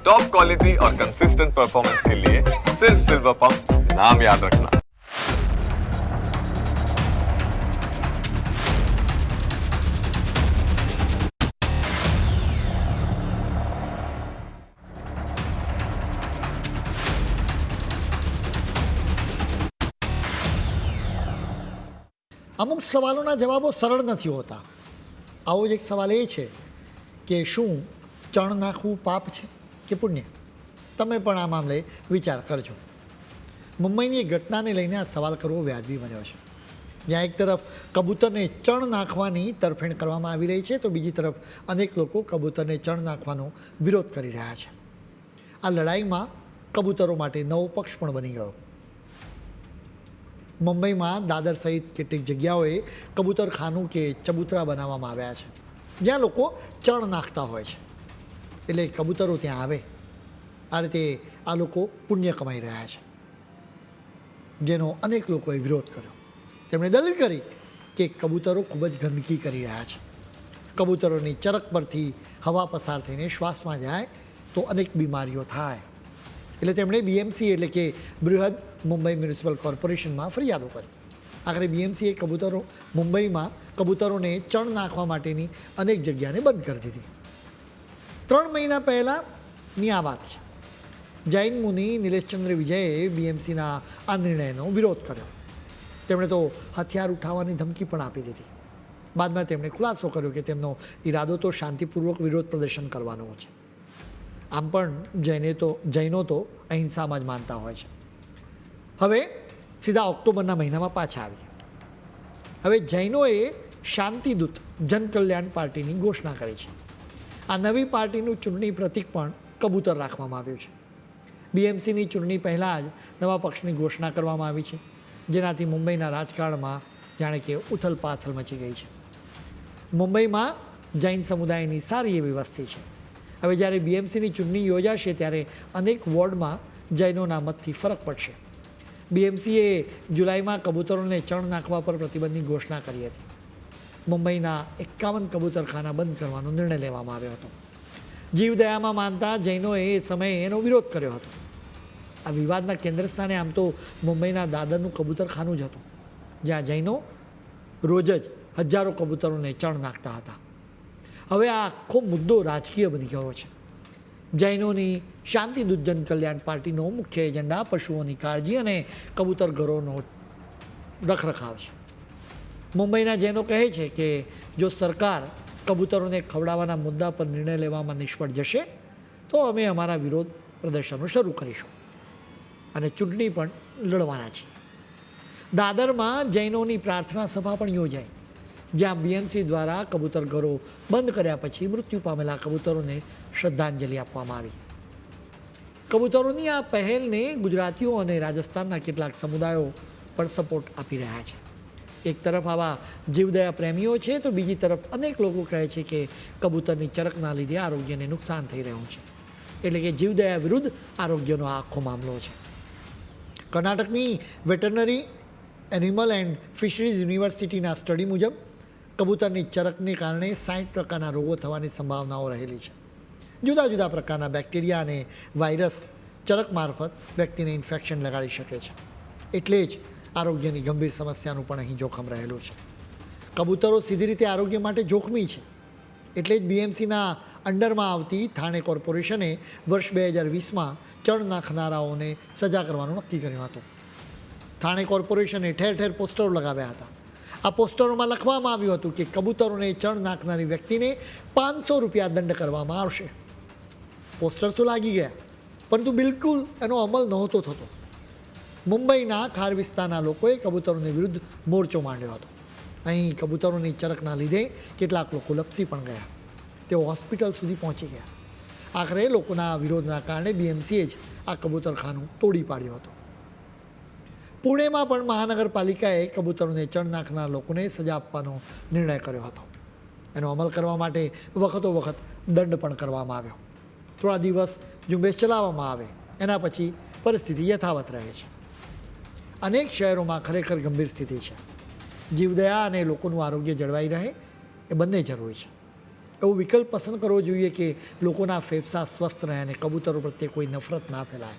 Top quality और consistent performance के लिए सिर्फ सिल्वर पंप नाम याद रखना અમુક સવાલોના જવાબો સરળ નથી હોતા આવો જ એક સવાલ એ છે કે શું ચણ નાખવું પાપ છે કે પુણ્ય? તમે પણ આ મામલે વિચાર કરજો. મુંબઈની ઘટનાને લઈને આ સવાલ કરવો વ્યાજબી બન્યો છે. જ્યાં એક તરફ કબૂતરને ચણ નાખવાની તરફેણ કરવામાં આવી રહી છે તો બીજી તરફ અનેક લોકો કબૂતરને ચણ નાખવાનો વિરોધ કરી રહ્યા છે. આ લડાઈમાં કબૂતરો માટે નવો પક્ષ પણ બની ગયો. મુંબઈમાં દાદર સહિત કેટલીક જગ્યાઓએ કબૂતરખાનું કે ચબૂતરા બનાવવામાં આવ્યા છે. જ્યાં લોકો ચણ નાખતા હોય છે. એટલે કબૂતરો ત્યાં આવે. આ રીતે આ લોકો પુણ્ય કમાઈ રહ્યા છે. જેનો અનેક લોકોએ વિરોધ કર્યો. તેમણે દલીલ કરી કે કબૂતરો ખૂબ જ ગંદકી કરી રહ્યા છે. કબૂતરોની ચરક પરથી હવા પસાર થઈને શ્વાસમાં જાય તો અનેક બીમારીઓ થાય. એટલે તેમણે બીએમસી એટલે કે બૃહદ મુંબઈ મ્યુનિસિપલ કોર્પોરેશનમાં ફરિયાદો કરી. આખરે બીએમસીએ કબૂતરો મુંબઈમાં કબૂતરોને ચણ નાખવા માટેની અનેક જગ્યાને બંધ કરી દીધી. ત્રણ મહિના પહેલાંની આ વાત છે. જૈન મુનિ નિલેશચંદ્ર વિજયે બીએમસીના આ નિર્ણયનો વિરોધ કર્યો. તેમણે તો હથિયાર ઉઠાવવાની ધમકી પણ આપી દીધી. બાદમાં તેમણે ખુલાસો કર્યો કે તેમનો ઈરાદો તો શાંતિપૂર્વક વિરોધ પ્રદર્શન કરવાનો છે. આમ પણ જૈને તો, જૈનો તો અહિંસામાં જ માનતા હોય છે. હવે સીધા ઓક્ટોબરના મહિનામાં પાછા આવી હવે જૈનોએ શાંતિદૂત જનકલ્યાણ પાર્ટીની ઘોષણા કરી છે. આ નવી પાર્ટીનું ચૂંટણી પ્રતિક પણ કબૂતર રાખવામાં આવ્યું છે. બીએમસીની ચૂંટણી પહેલાં જ નવા પક્ષની ઘોષણા કરવામાં આવી છે, જેનાથી મુંબઈના રાજકારણમાં જાણે કે ઉથલ પાથલ મચી ગઈ છે. મુંબઈમાં જૈન સમુદાયની સારી એવી વસ્તી છે. હવે જ્યારે બીએમસીની ચૂંટણી યોજાશે ત્યારે અનેક વોર્ડમાં જૈનોના મતથી ફરક પડશે. બીએમસીએ જુલાઈમાં કબૂતરોને ચણ નાખવા પર પ્રતિબંધની ઘોષણા કરી હતી. મુંબઈના એકાવન કબૂતરખાના બંધ કરવાનો નિર્ણય લેવામાં આવ્યો હતો. જીવદયામાં માનતા જૈનોએ એ સમયે એનો વિરોધ કર્યો હતો. આ વિવાદના કેન્દ્ર સ્થાને આમ તો મુંબઈના દાદરનું કબૂતરખાનું જ હતું, જ્યાં જૈનો રોજ જ હજારો કબૂતરોને ચણ નાખતા હતા. હવે આ આખો મુદ્દો રાજકીય બની ગયો છે. જૈનોની શાંતિ જન કલ્યાણ પાર્ટીનો મુખ્ય એજન્ડા, પશુઓની કાળજી અને કબૂતર ઘરોનો રખરખાવ છે. મુંબઈના જૈનો કહે છે કે જો સરકાર કબૂતરોને ખવડાવવાના મુદ્દા પર નિર્ણય લેવામાં નિષ્ફળ જશે, તો અમે અમારા વિરોધ પ્રદર્શનો શરૂ કરીશું અને ચૂંટણી પણ લડવાના છીએ. દાદરમાં જૈનોની પ્રાર્થના સભા પણ યોજાઈ, જ્યાં બીએમસી દ્વારા કબૂતર ઘરો બંધ કર્યા પછી મૃત્યુ પામેલા કબૂતરોને શ્રદ્ધાંજલિ આપવામાં આવી. કબૂતરોની આ પહેલને ગુજરાતીઓ અને રાજસ્થાનના કેટલાક સમુદાયો પણ સપોર્ટ આપી રહ્યા છે. એક તરફ આવા જીવદયા પ્રેમીઓ છે, તો બીજી તરફ અનેક લોકો કહે છે કે કબૂતરની ચરકના લીધે આરોગ્યને નુકસાન થઈ રહ્યું છે. એટલે કે જીવદયા વિરુદ્ધ આરોગ્યનો આખો મામલો છે. કર્ણાટકની વેટરનરી એનિમલ એન્ડ ફિશરીઝ યુનિવર્સિટીના સ્ટડી મુજબ કબૂતરની ચરકને કારણે સાઠ પ્રકારના રોગો થવાની સંભાવનાઓ રહેલી છે. જુદા જુદા પ્રકારના બેક્ટેરિયા અને વાયરસ ચરક મારફત વ્યક્તિને ઇન્ફેક્શન લગાડી શકે છે. એટલે જ આરોગ્યની ગંભીર સમસ્યાનું પણ અહીં જોખમ રહેલું છે. કબૂતરો સીધી રીતે આરોગ્ય માટે જોખમી છે. એટલે જ બીએમસીના અંડરમાં આવતી થાણે કોર્પોરેશને વર્ષ બે હજાર વીસમાં ચણ નાખનારાઓને સજા કરવાનું નક્કી કર્યું હતું. થાણે કોર્પોરેશને ઠેર ઠેર પોસ્ટરો લગાવ્યા હતા. આ પોસ્ટરોમાં લખવામાં આવ્યું હતું કે કબૂતરોને ચણ નાખનારી વ્યક્તિને પાંચસો રૂપિયા દંડ કરવામાં આવશે. પોસ્ટર તો લાગી ગયા, પરંતુ બિલકુલ એનો અમલ નહોતો થતો. મુંબઈના ખાર વિસ્તારના લોકોએ કબૂતરોની વિરુદ્ધ મોરચો માંડ્યો હતો. અહીં કબૂતરોની ચરકના લીધે કેટલાક લોકો લપસી પણ ગયા. તેઓ હોસ્પિટલ સુધી પહોંચી ગયા. આખરે લોકોના વિરોધના કારણે બીએમસીએ જ આ કબૂતરખાનું તોડી પાડ્યું હતું. પુણેમાં પણ મહાનગરપાલિકાએ કબૂતરોને ચણ નાખનાર લોકોને સજા આપવાનો નિર્ણય કર્યો હતો. એનો અમલ કરવા માટે વખતો વખત દંડ પણ કરવામાં આવ્યો. થોડા દિવસ ઝુંબેશ ચલાવવામાં આવે, એના પછી પરિસ્થિતિ યથાવત રહે છે. અનેક શહેરોમાં ખરેખર ગંભીર સ્થિતિ છે. જીવદયા અને લોકોનું આરોગ્ય જળવાઈ રહે એ બંને જરૂરી છે. એવો વિકલ્પ પસંદ કરવો જોઈએ કે લોકોના ફેફસા સ્વસ્થ રહે અને કબૂતરો પ્રત્યે કોઈ નફરત ના ફેલાય.